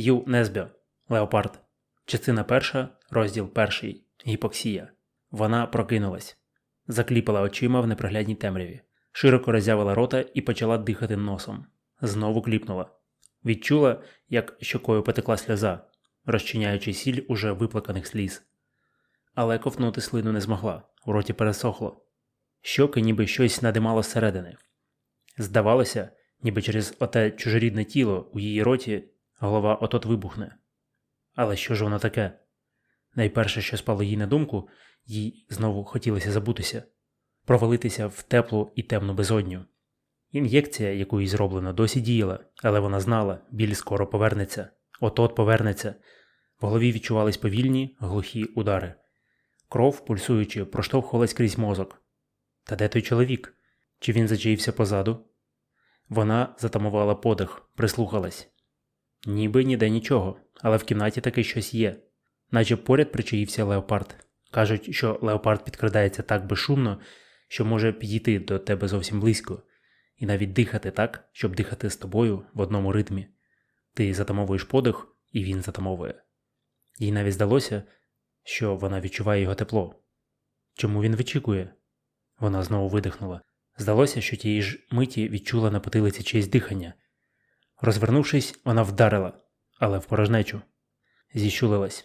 Ю Незбьо. Леопард. Частина перша, розділ перший. Гіпоксія. Вона прокинулась. Закліпала очима в непроглядній темряві. Широко роззявила рота і почала дихати носом. Знову кліпнула. Відчула, як щокою потекла сльоза, розчиняючи сіль уже виплаканих сліз. Але ковтнути слину не змогла, у роті пересохло. Щоки ніби щось надимало зсередини. Здавалося, ніби через оте чужорідне тіло у її роті голова отот вибухне. Але що ж воно таке? Найперше, що спало їй на думку, їй знову хотілося забутися, провалитися в теплу і темну безодню. Ін'єкція, яку їй зроблено, досі діяла, але вона знала, біль скоро повернеться, от-от повернеться. В голові відчувались повільні, глухі удари. Кров, пульсуючи, проштовхувалась крізь мозок. Та де той чоловік? Чи він зачаївся позаду? Вона затамувала подих, прислухалась. Ніби ніде нічого, але в кімнаті таки щось є, наче поряд причаївся леопард. Кажуть, що леопард підкрадається так безшумно, що може підійти до тебе зовсім близько, і навіть дихати так, щоб дихати з тобою в одному ритмі. Ти затамовуєш подих, і він затамовує. Їй навіть здалося, що вона відчуває його тепло. Чому він вичікує? Вона знову видихнула. Здалося, що тієї ж миті відчула на потилиці чиєсь дихання. Розвернувшись, вона вдарила, але в порожнечу. Зіщулилась.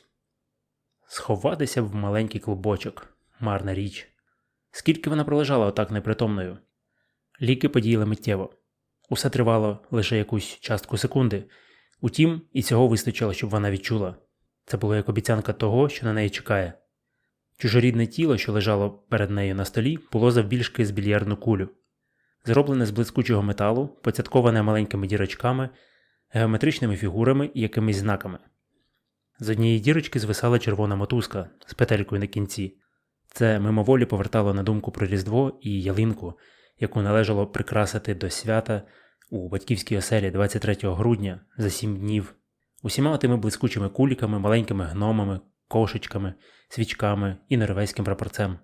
Сховатися в маленький клубочок марна річ. Скільки вона пролежала отак непритомною? Ліки подіяли миттєво. Усе тривало лише якусь частку секунди. Утім, і цього вистачило, щоб вона відчула. Це було як обіцянка того, що на неї чекає. Чужорідне тіло, що лежало перед нею на столі, було завбільшки з більярдну кулю, зроблене з блискучого металу, поцятковане маленькими дірочками, геометричними фігурами і якимись знаками. З однієї дірочки звисала червона мотузка з петелькою на кінці. Це мимоволі повертало на думку про Різдво і ялинку, яку належало прикрасити до свята у батьківській оселі 23 грудня за сім днів, усіма тими блискучими куліками, маленькими гномами, кошечками, свічками і норвезьким прапорцем,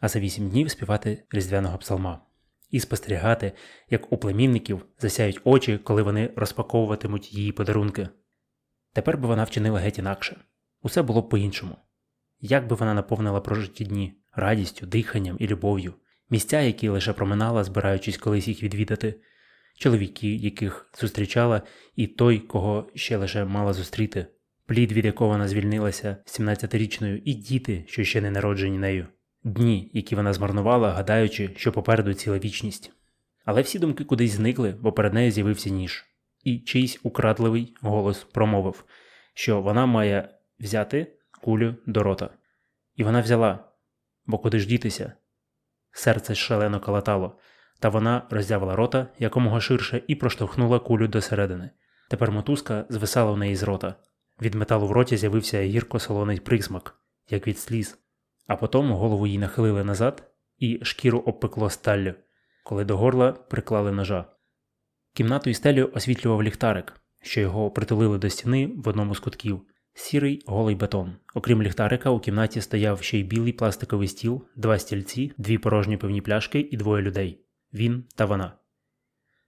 а за вісім днів співати різдвяного псалма і спостерігати, як у племінників засяють очі, коли вони розпаковуватимуть її подарунки. Тепер би вона вчинила геть інакше. Усе було б по-іншому. Як би вона наповнила прожиті дні радістю, диханням і любов'ю, місця, які лише проминала, збираючись колись їх відвідати, чоловіки, яких зустрічала, і той, кого ще лише мала зустріти, плід, від якого вона звільнилася 17-річною, і діти, що ще не народжені нею, дні, які вона змарнувала, гадаючи, що попереду ціла вічність. Але всі думки кудись зникли, бо перед нею з'явився ніж, і чийсь украдливий голос промовив, що вона має взяти кулю до рота. І вона взяла, бо куди ж дітися? Серце шалено калатало, та вона роздявила рота якомога ширше і проштовхнула кулю до середини. Тепер мотузка звисала в неї з рота. Від металу в роті з'явився гірко солоний присмак, як від сліз, а потім голову їй нахилили назад і шкіру обпекло сталлю, коли до горла приклали ножа. Кімнату і стелю освітлював ліхтарик, що його притулили до стіни в одному з кутків. Сірий голий бетон. Окрім ліхтарика, у кімнаті стояв ще й білий пластиковий стіл, два стільці, дві порожні пивні пляшки і двоє людей він та вона.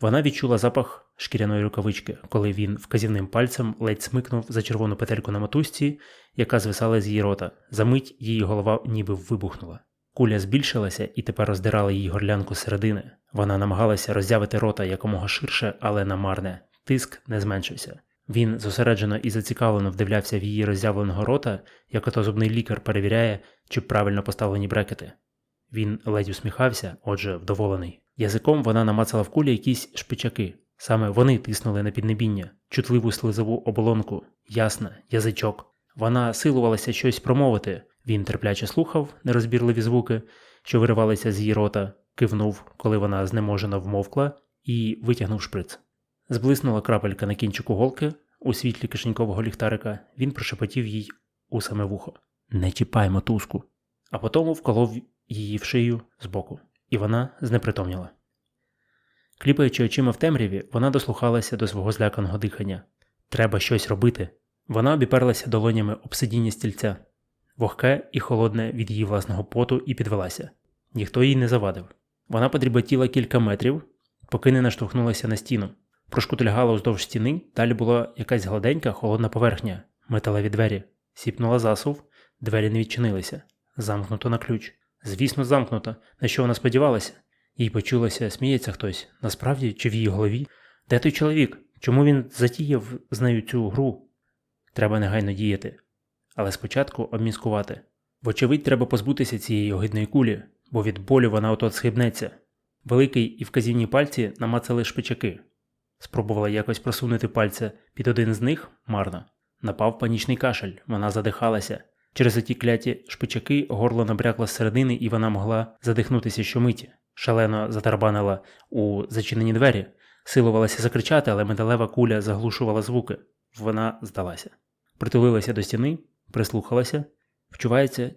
Вона відчула запах шкіряної рукавички, коли він вказівним пальцем ледь смикнув за червону петельку на мотузці, яка звисала з її рота. Замить її голова ніби вибухнула. Куля збільшилася і тепер роздирала її горлянку середини. Вона намагалася роззявити рота якомога ширше, але намарне. Тиск не зменшився. Він зосереджено і зацікавлено вдивлявся в її роззявленого рота, як ото зубний лікар перевіряє, чи правильно поставлені брекети. Він ледь усміхався, отже, вдоволений. Язиком вона намацала в кулі якісь шпичаки. Саме вони тиснули на піднебіння, чутливу слизову оболонку, ясна, язичок. Вона силувалася щось промовити. Він терпляче слухав нерозбірливі звуки, що виривалися з її рота, кивнув, коли вона знеможено вмовкла, і витягнув шприц. Зблиснула крапелька на кінчику голки у світлі кишенькового ліхтарика, він прошепотів їй у саме вухо Не чіпай мотузку. А потім вколов її в шию збоку, і вона знепритомніла. Кліпаючи очима в темряві, вона дослухалася до свого зляканого дихання. Треба щось робити. Вона обіперлася долонями об сидіння стільця, вогке і холодне від її власного поту, і підвелася. Ніхто їй не завадив. Вона подріботіла кілька метрів, поки не наштовхнулася на стіну. Прошкутильгала уздовж стіни, далі була якась гладенька холодна поверхня, металеві двері. Сіпнула засув, двері не відчинилися. Замкнуто на ключ. Звісно, замкнуто. На що вона сподівалася? Їй почулося, сміється хтось. Насправді, чи в її голові? Де той чоловік? Чому він затіяв з нею цю гру? Треба негайно діяти. Але спочатку обміскувати. Вочевидь, треба позбутися цієї огидної кулі, бо від болю вона отот схибнеться. Великий і вказівні пальці намацали шпичаки. Спробувала якось просунути пальця під один з них марно. Напав панічний кашель, вона задихалася. Через оті кляті шпичаки горло набрякло з середини, і вона могла задихнутися щомиті. Шалено затарабанила у зачинені двері, силувалася закричати, але металева куля заглушувала звуки. Вона здалася. Притулилася до стіни, прислухалася, вчувається,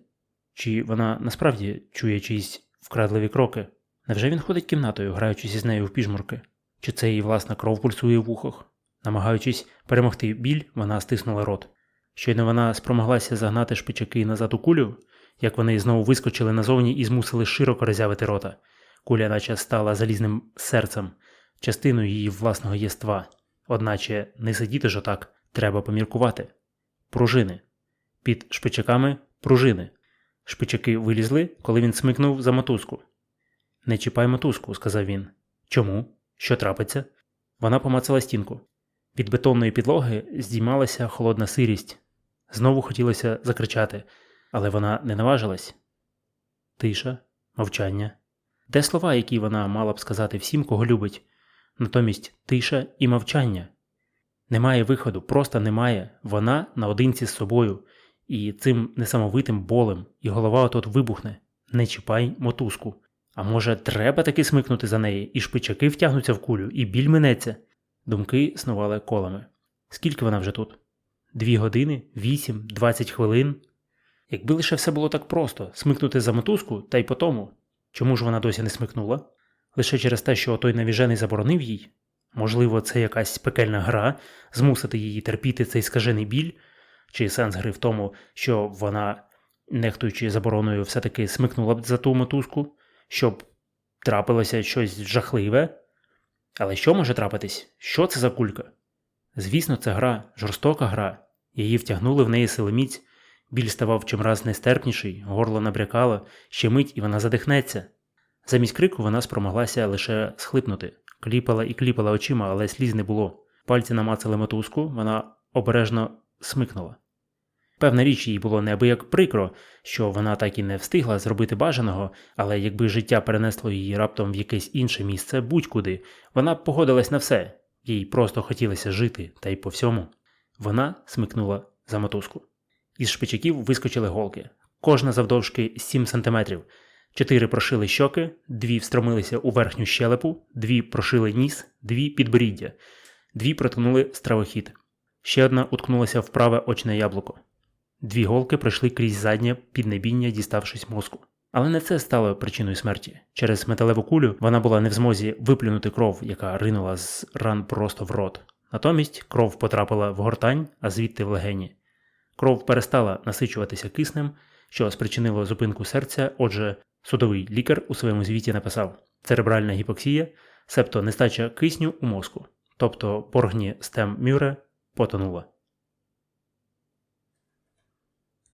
чи вона насправді чує чиїсь вкрадливі кроки. Невже він ходить кімнатою, граючись із нею в піжмурки? Чи це її власна кров пульсує в ухах? Намагаючись перемогти біль, вона стиснула рот. Щойно вона спромоглася загнати шпичаки назад у кулю, як вони знову вискочили назовні і змусили широко роззявити рота. Куля наче стала залізним серцем, частиною її власного єства. Одначе не сидіти ж отак, треба поміркувати. Пружини. Під шпичаками пружини. Шпичаки вилізли, коли він смикнув за мотузку. Не чіпай мотузку, сказав він. Чому? Що трапиться? Вона помацала стінку. Від бетонної підлоги здіймалася холодна сирість. Знову хотілося закричати, але вона не наважилась. Тиша, мовчання. Де слова, які вона мала б сказати всім, кого любить? Натомість тиша і мовчання. Немає виходу, просто немає. Вона наодинці з собою, і цим несамовитим болем, і голова отот вибухне. Не чіпай мотузку. А може, треба таки смикнути за неї, і шпичаки втягнуться в кулю, і біль минеться. Думки снували колами. Скільки вона вже тут? Дві години, вісім, двадцять хвилин. Якби лише все було так просто смикнути за мотузку, та й по тому. Чому ж вона досі не смикнула? Лише через те, що той навіжений заборонив їй? Можливо, це якась пекельна гра, змусити її терпіти цей скажений біль, чи сенс гри в тому, що вона, нехтуючи забороною, все-таки смикнула б за ту мотузку, щоб трапилося щось жахливе? Але що може трапитись? Що це за кулька? Звісно, це гра, жорстока гра. Її втягнули в неї силоміць, біль ставав чимраз нестерпніший, горло набрякало, ще мить і вона задихнеться. Замість крику вона спромоглася лише схлипнути, кліпала і кліпала очима, але сліз не було. Пальці намацали мотузку, вона обережно смикнула. Певна річ їй було неабияк прикро, що вона так і не встигла зробити бажаного, але якби життя перенесло її раптом в якесь інше місце, будь-куди, вона погодилась на все, їй просто хотілося жити, та й по всьому. Вона смикнула за мотузку. Із шпичаків вискочили голки, кожна завдовжки 7 сантиметрів. Чотири прошили щоки, дві встромилися у верхню щелепу, дві прошили ніс, дві підборіддя, дві проткнули стравохід. Ще одна уткнулася в праве очне яблуко. Дві голки пройшли крізь заднє піднебіння, діставшись мозку. Але не це стало причиною смерті. Через металеву кулю вона була не в змозі виплюнути кров, яка ринула з ран просто в рот. Натомість кров потрапила в гортань, а звідти в легені. Кров перестала насичуватися киснем, що спричинило зупинку серця. Отже, судовий лікар у своєму звіті написав: церебральна гіпоксія, себто нестача кисню у мозку, тобто поргні стем Мюре потонула.